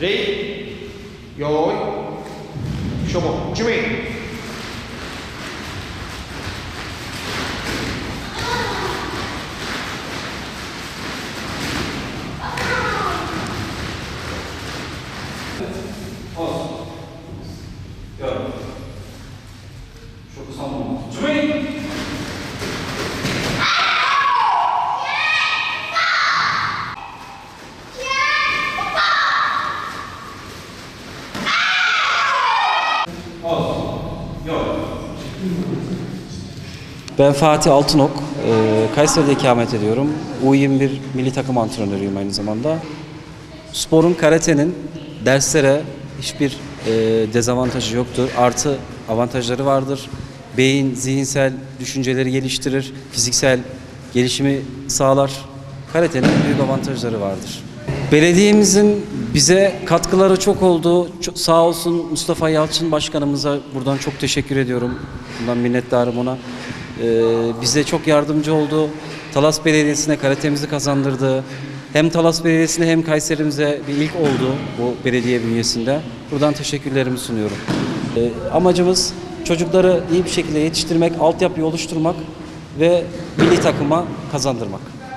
礼用意消防準備よし。Ben Fatih Altınok, eee, Kayseri'de ikamet ediyorum. U21 milli takım antrenörüyüm aynı zamanda. Sporun, karatenin derslere hiçbir eee, dezavantajı yoktur. Artı avantajları vardır. Beyin, zihinsel düşünceleri geliştirir, fiziksel gelişimi sağlar. Karatenin büyük avantajları vardır. Belediyemizin bize katkıları çok oldu. Çok, sağ olsun Mustafa Yalçın Başkanımıza buradan çok teşekkür ediyorum. Bundan minnettarım ona. Ee, bize çok yardımcı oldu. Talas Belediyesi'ne karatemizi kazandırdı. Hem Talas Belediyesi'ne hem Kayserimize bir ilk oldu bu belediye bünyesinde. Buradan teşekkürlerimi sunuyorum. Ee, amacımız çocukları iyi bir şekilde yetiştirmek, altyapıyı oluşturmak ve milli takıma kazandırmak.